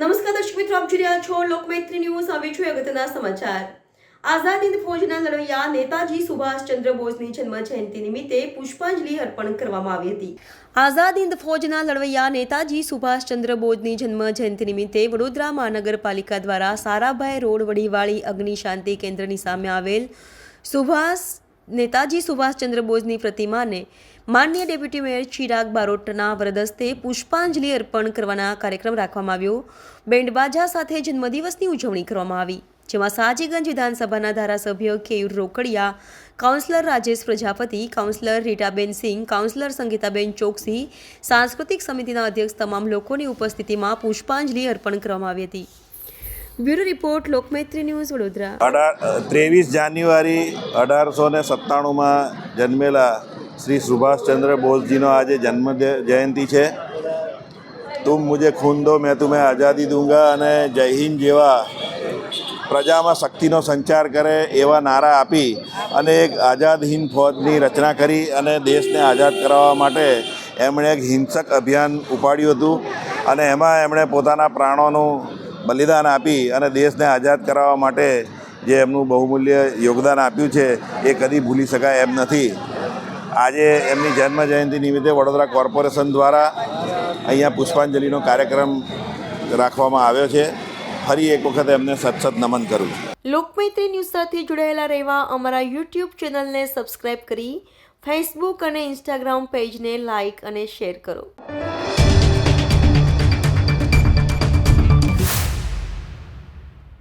નમસ્કાર દર્શક મિત્રો, આપ જોઈ રહ્યા છો લોકમૈત્રી ન્યૂઝ. હવે છું અગત્યના સમાચાર. આઝાદ હિંદ ફૌજના લડવૈયા નેતાજી સુભાષચંદ્ર બોઝની જન્મ જયંતિ નિમિત્તે પુષ્પાંજલિ અર્પણ કરવામાં આવી હતી. આઝાદ હિંદ ફૌજના લડવૈયા નેતાજી સુભાષચંદ્ર બોઝની જન્મ જયંતિ નિમિત્તે વડોદરા મહાનગરપાલિકા દ્વારા સારાભાઈ રોડ વડીવાળી અગ્નિ શાંતિ કેન્દ્રની સામે આવેલ સુભાષ નેતાજી સુભાષચંદ્ર બોઝની પ્રતિમાને માન્ય ડેપ્યુટી મેયર ચિરાગ બારોટના વરદસ્તે પુષ્પાંજલિ અર્પણ કરવાના કાર્યક્રમ રાખવામાં આવ્યો. બેન્ડબાજા સાથે જન્મદિવસની ઉજવણી કરવામાં આવી, જેમાં સાજીગંજ વિધાનસભાના ધારાસભ્ય Keyur Rokadia, councillor Rajesh Prajapati, councillor Ritaben Singh, councillor Sangitaben Choksi, સાંસ્કૃતિક સમિતિના અધ્યક્ષ તમામ લોકોની ઉપસ્થિતિમાં પુષ્પાંજલિ અર્પણ કરવામાં આવી હતી. Bureau report, Lokmaitri news, Vadodara. અઢાર ત્રેવીસ જાન્યુઆરી અઢારસો ને સત્તાણુંમાં જન્મેલા શ્રી સુભાષચંદ્ર બોઝજીનો આજે જન્મ જયંતિ છે. તું મુજે ખૂન દો, મેં તુમે આઝાદી દૂંગા અને જય હિન્દ જેવા પ્રજામાં શક્તિનો સંચાર કરે એવા નારા આપી અને એક આઝાદ હિન્દ ફૌજની રચના કરી અને દેશને આઝાદ કરાવવા માટે એમણે એક હિંસક અભિયાન ઉપાડ્યું હતું. અને એમાં એમણે પોતાના પ્રાણોનું બલિદાન આપી અને દેશને આઝાદ કરાવવા માટે જે એમનું બહુમૂલ્ય યોગદાન આપ્યું છે, એ કદી ભૂલી શકાય એમ નથી. આજે એમની જન્મ જયંતિ નિમિત્તે વડોદરા કોર્પોરેશન દ્વારા અહીંયા પુષ્પાંજલિનો કાર્યક્રમ રાખવામાં આવ્યો છે. ફરી એક વખત એમને સતસત નમન કરું લોકમૈત્રી ન્યૂઝ સાથે જોડાયેલા રહેવા અમારા યુટ્યુબ ચેનલને સબસ્ક્રાઇબ કરી, ફેસબુક અને ઇન્સ્ટાગ્રામ પેજને લાઇક અને શેર કરો.